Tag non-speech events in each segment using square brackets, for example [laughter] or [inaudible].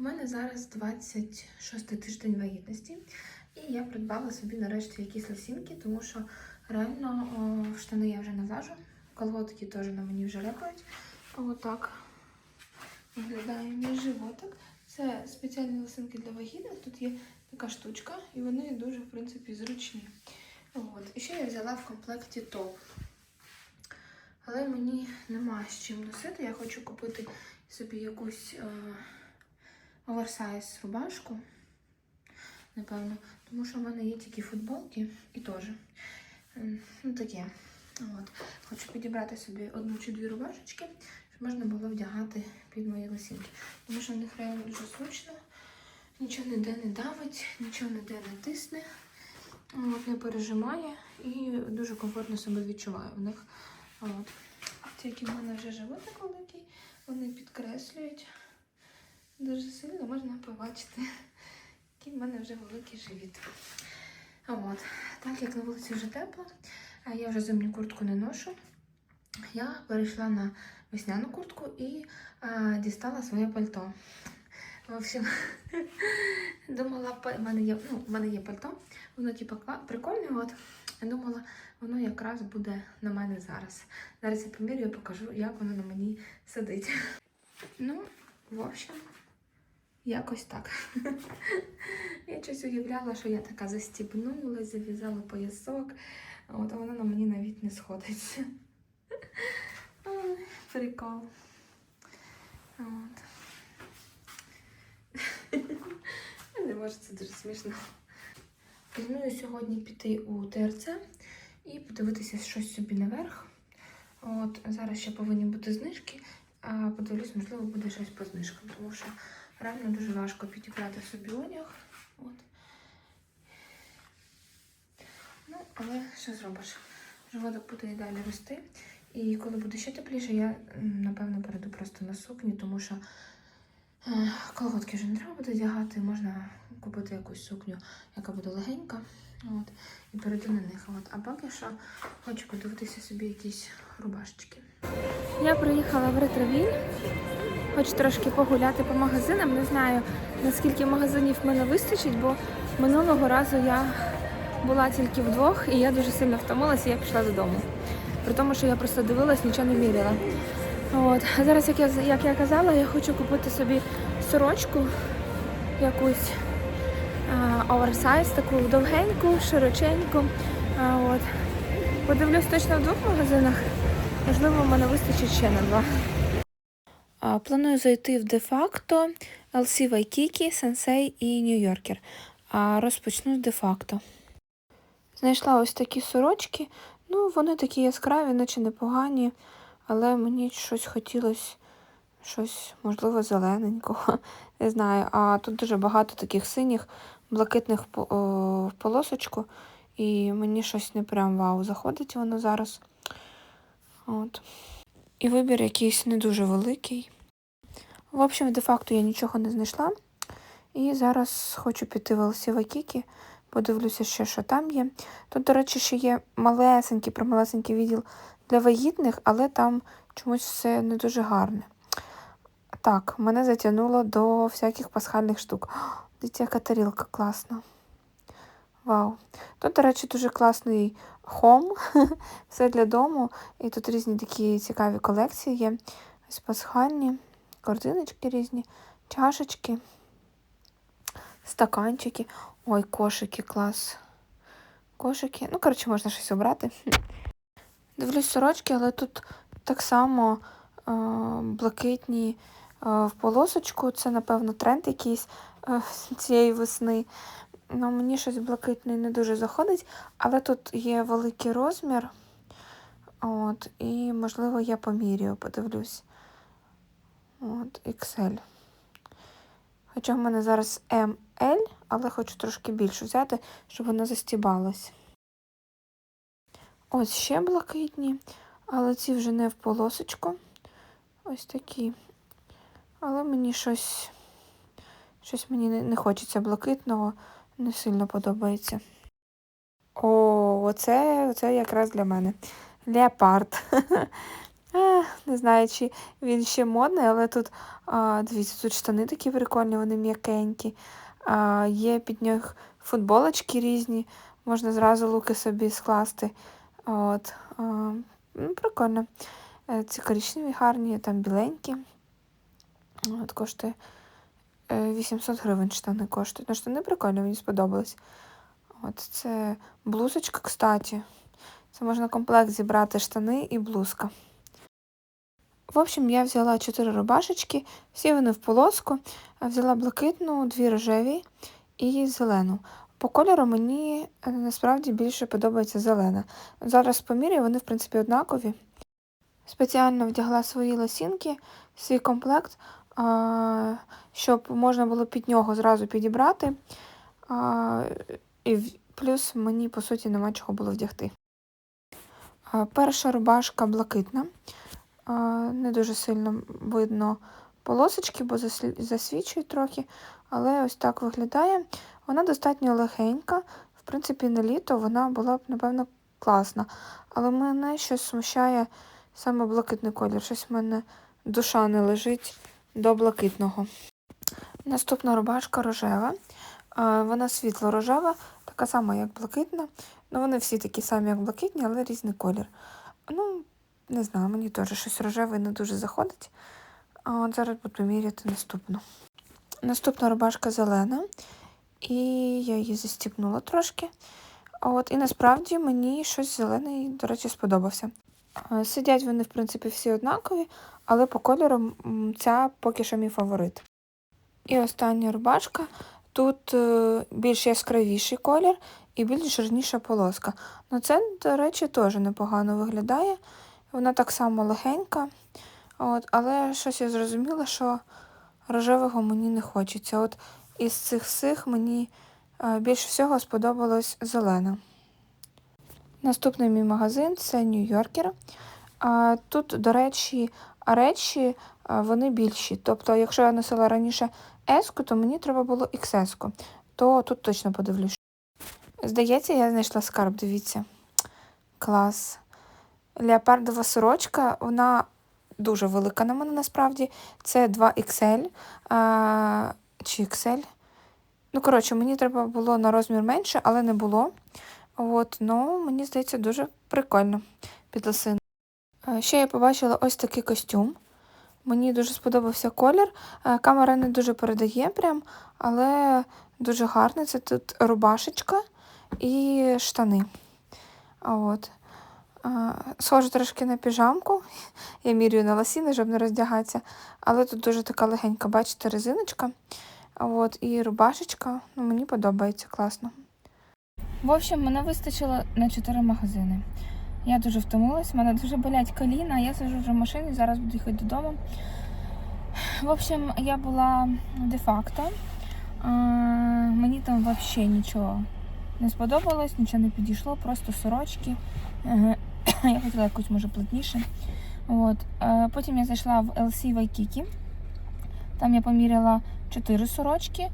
У мене зараз 26 тиждень вагітності, і я придбала собі нарешті якісь лосінки, тому що реально о, в штани я вже не влажу. Колготки теж на мені вже ляпають. Отак виглядає мій животик. Це спеціальні лосинки для вагітних. Тут є така штучка, і вони дуже, в принципі, зручні. От. І ще я взяла в комплекті топ. Але мені немає з чим носити. Я хочу купити собі якусь е, оверсайз рубашку. Напевно, тому що в мене є тільки футболки і теж. Ну, таке. От. Хочу підібрати собі одну чи дві рубашечки, щоб можна було вдягати під мої лосінки. Тому що в них реально дуже зручно, нічого ніде не давить, нічого ніде не тисне, от, не пережимає і дуже комфортно себе відчуваю в них. От. Тільки в мене вже животик великий, вони підкреслюють дуже сильно, можна побачити, який в мене вже великий живіт. От. Так як на вулиці вже тепло, а я вже зимню куртку не ношу, я перейшла на весняну куртку і а, дістала своє пальто. В общем, [laughs] думала, в мене є, ну, в мене є пальто, воно типу прикольне, от. Я думала, воно якраз буде на мене зараз. Зараз я помірю і покажу, як воно на мені сидить. Ну, в общем, якось так. [laughs] Я щось уявляла, що я така застібнулась, зав'язала поясок, от а воно на мені навіть не сходиться. [laughs] Прикол. От. [laughs] Не можу, це дуже смішно. Планую сьогодні піти у ТРЦ і подивитися щось собі наверх. От зараз ще повинні бути знижки, а подивлюсь, можливо, буде щось по знижкам, тому що реально дуже важко підібрати собі одяг. От. Ну, але що зробиш? Животик буде і далі рости. І коли буде ще тепліше, я напевно перейду просто на сукні, тому що е, колготки вже не треба буде одягати, можна купити якусь сукню, яка буде легенька. От, і перейду на них. От. А поки що хочу подивитися собі якісь рубашечки. Я приїхала в ретровіль. Хочу трошки погуляти по магазинам. Не знаю, наскільки магазинів мене вистачить, бо минулого разу я була тільки вдвох, і я дуже сильно втомилася, і я пішла додому. При тому, що я просто дивилась, нічого не міряла. От. А зараз, як я, як я казала, я хочу купити собі сорочку якусь оверсайз, таку довгеньку, широченьку. А, от. Подивлюсь точно в двох магазинах. Можливо, в мене вистачить ще на два. Планую зайти в де-факто, LC Waikiki, Sensei і. А розпочну з де-факто. Знайшла ось такі сорочки. Ну, вони такі яскраві, наче непогані, але мені щось хотілося, щось, можливо, зелененького. [laughs] Не знаю. А тут дуже багато таких синіх, блакитних в полосочку. І мені щось не прям вау заходить воно зараз. От. І вибір якийсь не дуже великий. В общем, де-факто я нічого не знайшла. І зараз хочу піти в Waikiki, подивлюся ще, що там є. Тут, до речі, ще є малесенький, прималесенький відділ для вагітних, але там чомусь все не дуже гарне. Так, мене затягнуло до всяких пасхальних штук. [gasps] О, Дитя тарілка класна. Вау. Тут, до речі, дуже класний хом. [laughs] Все для дому. І тут різні такі цікаві колекції є. Ось пасхальні, корзиночки різні, чашечки, стаканчики. Ой, кошики, клас. Кошики. Ну, коротше, можна щось обрати. [laughs] Дивлюсь сорочки, але тут так само е, блакитні е, в полосочку. Це, напевно, тренд якийсь е, [laughs] цієї весни. Ну, мені щось блакитне не дуже заходить, але тут є великий розмір. От, і, можливо, я поміряю, подивлюсь. От, XL. Хоча в мене зараз ML, але хочу трошки більше взяти, щоб воно застібалось. Ось ще блакитні, але ці вже не в полосочку. Ось такі. Але мені щось, щось мені не хочеться блакитного, не сильно подобається. О, оце, оце якраз для мене. Леопард. [laughs] Не знаю, чи він ще модний, але тут, а, дивіться, тут штани такі прикольні, вони м'якенькі. А, є під них футболочки різні, можна зразу луки собі скласти. От, а, ну, прикольно. Е, Ці коричневі гарні, там біленькі. От, коштує 800 гривень штани коштують. Ну, штани прикольні, мені сподобались. От це блузочка, кстати. Це можна комплект зібрати штани і блузка. В общем, я взяла чотири рубашечки, всі вони в полоску. Взяла блакитну, дві рожеві і зелену. По кольору мені е, насправді більше подобається зелена. Зараз поміряю, вони, в принципі, однакові. Спеціально вдягла свої лосінки, свій комплект, щоб можна було під нього зразу підібрати. І плюс мені, по суті, нема чого було вдягти. Перша рубашка блакитна. Не дуже сильно видно полосочки, бо засвічують трохи, але ось так виглядає. Вона достатньо легенька. В принципі, на літо вона була б, напевно, класна. Але мене щось смущає саме блакитний колір. Щось в мене душа не лежить до блакитного. Наступна рубашка рожева. Вона світло-рожева, така сама, як блакитна. Ну, вони всі такі самі, як блакитні, але різний колір. Ну, не знаю, мені теж щось рожеве не дуже заходить. А от зараз буду міряти наступну. Наступна рубашка зелена, і я її застібнула трошки. От, і насправді мені щось зелений, до речі, сподобався. А, Сидять вони, в принципі, всі однакові, але по кольору ця поки що мій фаворит. І остання рубашка. Тут е, більш яскравіший колір і більш жирніша полоска. Ну це, до речі, теж непогано виглядає. Вона так само легенька. От, але щось я зрозуміла, що рожевого мені не хочеться. От із цих всіх мені е, більш всього сподобалось зелена. Наступний мій магазин це Нью-Йоркер. Тут, до речі, речі вони більші. Тобто, якщо я носила раніше S, то мені треба було XS, -ку. то тут точно подивлюсь. Здається, я знайшла скарб, дивіться. Клас. Леопардова сорочка, вона дуже велика на мене насправді. Це 2XL а, чи XL. Ну, коротше, мені треба було на розмір менше, але не було. От, ну, мені здається, дуже прикольно під лосин. Е, Ще я побачила ось такий костюм. Мені дуже сподобався колір. Е, Камера не дуже передає прям, але дуже гарний. Це тут рубашечка і штани. От. Е, Схоже трошки на піжамку. [laughs] Я мірюю на лосіни, щоб не роздягатися. Але тут дуже така легенька, бачите, резиночка. От, і рубашечка. Ну, мені подобається класно. В общем, мене вистачило на 4 магазини. Я дуже втомилась, мене дуже болять коліна, я сиджу вже в машині, зараз буду їхати додому. В общем, я була де-факто. Мені там взагалі нічого не сподобалось, нічого не підійшло, просто сорочки. Я хотіла якусь, може, плотніше. От. Потім я зайшла в LC Waikiki. Там я поміряла 4 сорочки.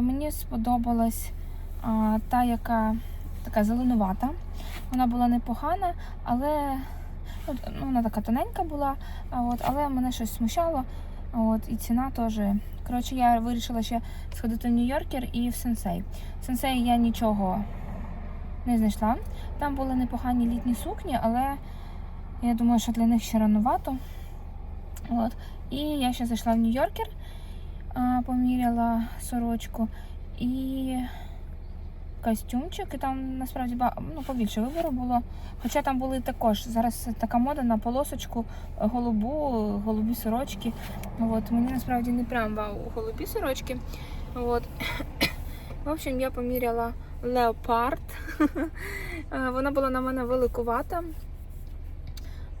Мені сподобалась та, яка така зеленувата. Вона була непогана, але ну, ну, вона така тоненька була, от, але мене щось смущало. От, і ціна теж. Коротше, я вирішила ще сходити в Нью-Йоркер і в Сенсей. В Сенсей я нічого не знайшла. Там були непогані літні сукні, але я думаю, що для них ще ранувато. От. І я ще зайшла в Нью-Йоркер, поміряла сорочку і костюмчик, і там насправді ну, побільше вибору було. Хоча там були також зараз така мода на полосочку е, голубу, голубі сорочки. От, мені насправді не прям вау голубі сорочки. От. [coughs] В общем, я поміряла леопард. [laughs] Е, Вона була на мене великувата.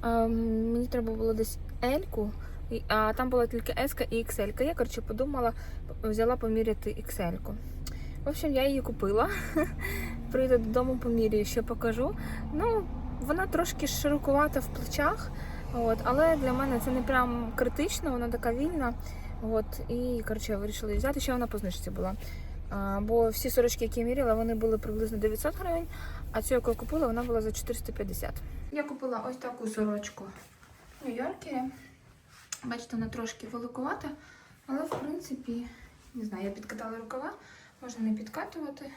Е, Мені треба було десь Ельку, а там була тільки S і XL. Я, коротше, подумала, взяла поміряти XL. В общем, я її купила. [laughs] Прийду додому, поміряю, ще покажу. Ну, вона трошки широкувата в плечах, от, але для мене це не прям критично, вона така вільна. От, і коротше, я вирішила її взяти, ще вона по знижці була. А, бо всі сорочки, які я міряла, вони були приблизно 900 гривень, а цю, яку я купила, вона була за 450. Я купила ось таку сорочку Нью-Йоркері. Бачите, вона трошки великувата, але в принципі, не знаю, я підкатала рукава, можна не підкатувати.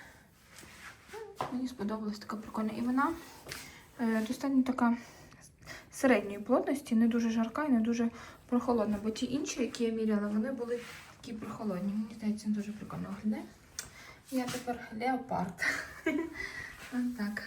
Ну, Мені сподобалась така прикольна. І вона е, достатньо така середньої плотності, не дуже жарка і не дуже прохолодна. Бо ті інші, які я міряла, вони були такі прохолодні. Мені здається, дуже прикольно виглядає. Я тепер леопард. [laughs] Так.